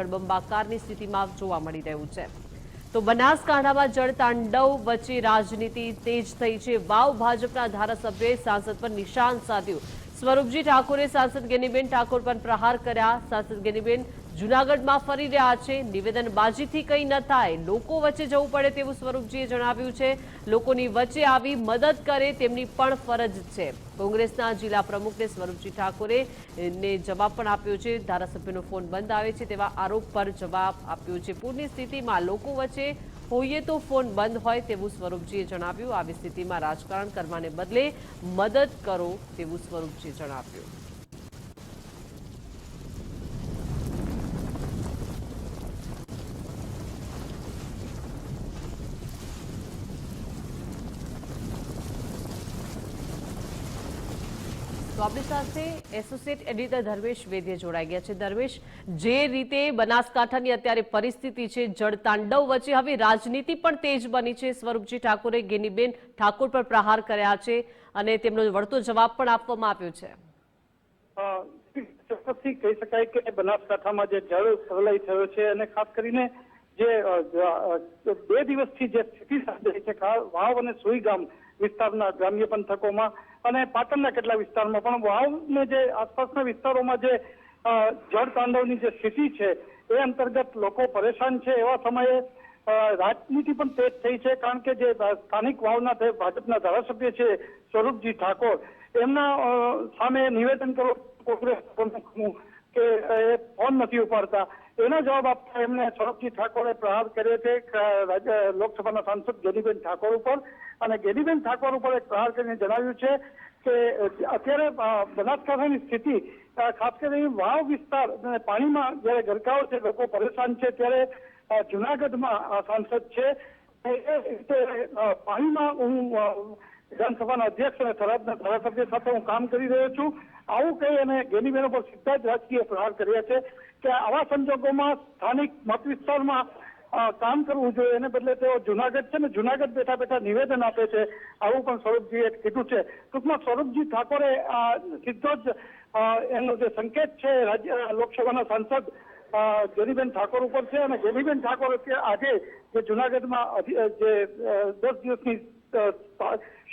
જળબંબાકારની સ્થિતિમાં જોવા મળી રહ્યું છે. તો બનાસકાંઠામાં જળતાંડવ વચ્ચે રાજનીતિ તેજ થઈ છે. વાવ ભાજપના ધારાસભ્યએ સાંસદ પર નિશાન સાધ્યું. સ્વરૂપજી ઠાકોરે સાંસદ ગેનીબેન ઠાકોર પર પ્રહાર કર્યા. સાંસદ ગેનીબેન જૂનાગઢમાં ફરી રહ્યા છે. નિવેદનબાજીથી કંઈ ન થાય. લોકો વચ્ચે જવું પડે તેવું સ્વરૂપજીએ જણાવ્યું છે. લોકોની વચ્ચે આવી મદદ કરે તેમની પણ ફરજ છે. કોંગ્રેસના જિલ્લા પ્રમુખને સ્વરૂપજી ઠાકોરે ને જવાબ પણ આપ્યો છે. ધારાસભ્યનો ફોન બંધ આવે છે તેવા આરોપ પર જવાબ આપ્યો છે. પૂરની સ્થિતિમાં લોકો વચ્ચે હોઈએ તો ફોન બંધ હોય તેવું સ્વરૂપજીએ જણાવ્યું. આવી સ્થિતિમાં રાજકારણ કરવાને બદલે મદદ કરો તેવું સ્વરૂપજીએ જણાવ્યું. આપણી સાથે એસોસિએટ એડિટર ધર્મેશ વેદ્ય જોડાઈ ગયા છે. ધર્મેશ, જે રીતે બનાસકાંઠાની અત્યારે પરિસ્થિતિ છે જળતાંડવ વચ્ચે હવે રાજનીતિ પણ તેજ બની છે. સ્વરૂપજી ઠાકોરે ગેનીબેન ઠાકોર પર પ્રહાર કર્યા છે અને તેમનો વળતો જવાબ પણ આપવામાં આવ્યો છે. ચોક્કસથી કહી શકાય કે બનાસકાંઠામાં જે જળ પ્રલય થયો છે અને ખાસ કરીને જે બે દિવસથી જે સ્થિતિ સર્જાઈ છે વાવ અને સુઈ ગામ વિસ્તારના ગ્રામ્ય પંથકોમાં અને પાટણના કેટલા વિસ્તારમાં પણ વાવને જે આસપાસના વિસ્તારોમાં જે જળ તાંડવની જે સ્થિતિ છે, એ અંતર્ગત લોકો પરેશાન છે એવા સમયે રાજનીતિ પણ તેજ થઈ છે કારણ કે જે સ્થાનિક વાવના તે ભાજપના ધારાસભ્ય છે સ્વરૂપજી ઠાકોર, એમના સામે નિવેદન કરો, કોંગ્રેસ કે, એ ફોન નથી ઉપાડતા. એનો જવાબ આપતા એમને સૌરભજી ઠાકોરે પ્રહાર કર્યો છે રાજ્ય, લોકસભાના સાંસદ ગેનીબેન ઠાકોર ઉપર. અને ગેનીબેન ઠાકોર ઉપર એક પ્રહાર કરીને જણાવ્યું છે કે, અત્યારે બનાસકાંઠાની સ્થિતિ ખાસ કરીને વાવ વિસ્તાર અને પાણીમાં જયારે ગરકાવ છે, લોકો પરેશાન છે, ત્યારે જુનાગઢમાં સાંસદ છે. એ રીતે પાણીમાં હું વિધાનસભાના અધ્યક્ષ અને ધારાસભ્ય સાથે હું કામ કરી રહ્યો છું. આવું કહી અને ગેનીબેન ઉપર સીધા જ રાજકીય પ્રહાર કર્યા છે કે આવા સંજોગોમાં સ્થાનિક મત વિસ્તારમાં કામ કરવું જોઈએ. એને બદલે તેઓ જુનાગઢ છે ને જુનાગઢ બેઠા બેઠા નિવેદન આપે છે. આવું પણ સ્વરૂપજીએ કીધું છે. ટૂંકમાં સ્વરૂપજી ઠાકોરે સીધો જ એનો જે સંકેત છે રાજ્ય લોકસભાના સાંસદ અ, ઠાકોર ઉપર છે. અને ગેનીબેન ઠાકોર આજે જે જુનાગઢમાં જે દસ દિવસની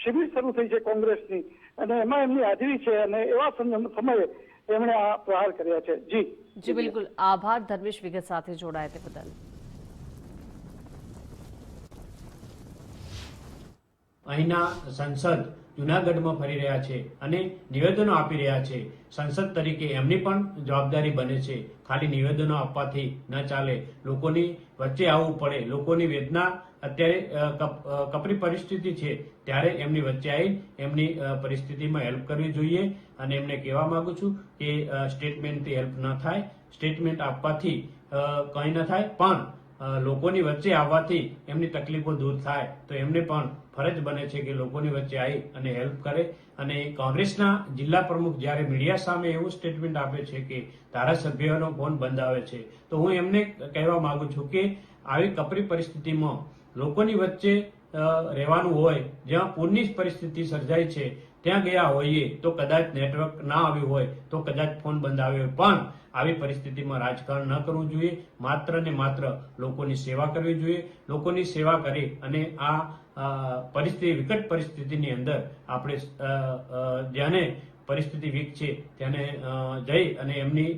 શિબિર શરૂ થઈ છે કોંગ્રેસની. અને એમાં એમની હાજરી છે અને એવા સમયે એમણે આ પ્રહાર કર્યા છે. જી. જી બિલકુલ. આભાર. ધર્મેશ વિગત સાથે જોડાયા તે બદલ. અહીંના સંસદ જુનાગઢમાં ફરી રહ્યા છે અને નિવેદનો આપી રહ્યા છે. સંસદ તરીકે એમની પણ જવાબદારી બને છે. ખાલી નિવેદનો આપવાથી ન ચાલે. લોકોની વચ્ચે આવવું પડે. લોકોની વેદના અત્યારે કપ- કપરી પરિસ્થિતિ છે, ત્યારે એમની વચ્ચે આવી એમની પરિસ્થિતિમાં હેલ્પ કરવી જોઈએ અને એમને કહેવા માંગુ છું કે સ્ટેટમેન્ટથી હેલ્પ ન થાય. સ્ટેટમેન્ટ આપવાથી કંઈ ન થાય, પણ લોકોની વચ્ચે આવવાથી એમની તકલીફો દૂર થાય. તો એમને પણ ફરજ બને છે કે લોકોની વચ્ચે આવી અને હેલ્પ કરે. અને કોંગ્રેસના જિલ્લા પ્રમુખ જ્યારે મીડિયા સામે એવું સ્ટેટમેન્ટ આપે છે કે ધારાસભ્યોનો ફોન બંધ આવે છે, તો હું એમને કહેવા માંગુ છું કે, આવી કપરી પરિસ્થિતિમાં લોકોની વચ્ચે રહેવાનું હોય, જ્યાં પૂરની પરિસ્થિતિ સર્જાય છે, ત્યાં ગયા હોઈએ તો કદાચ નેટવર્ક ના આવ્યું હોય, તો કદાચ ફોન બંધ આવ્યો હોય. પણ આવી પરિસ્થિતિમાં રાજકારણ ન કરવું જોઈએ. માત્ર ને માત્ર લોકોની સેવા કરવી જોઈએ. લોકોની સેવા કરી અને આ પરિસ્થિતિ, વિકટ પરિસ્થિતિની અંદર આપણે જેને પરિસ્થિતિ વીક છે તેને જઈ અને એમની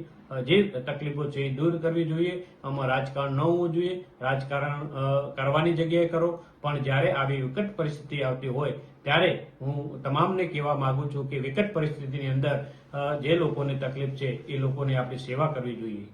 જે તકલીફો છે એ દૂર કરવી જોઈએ, આમાં રાજકારણ ન હોવું જોઈએ. રાજકારણ કરવાની જગ્યાએ કરો. પણ જ્યારે આવી વિકટ પરિસ્થિતિ આવતી હોય, ત્યારે હું તમામને કહેવા માંગુ છું કે વિકટ પરિસ્થિતિની અંદર જે લોકોને તકલીફ છે એ લોકોની આપણે સેવા કરવી જોઈએ.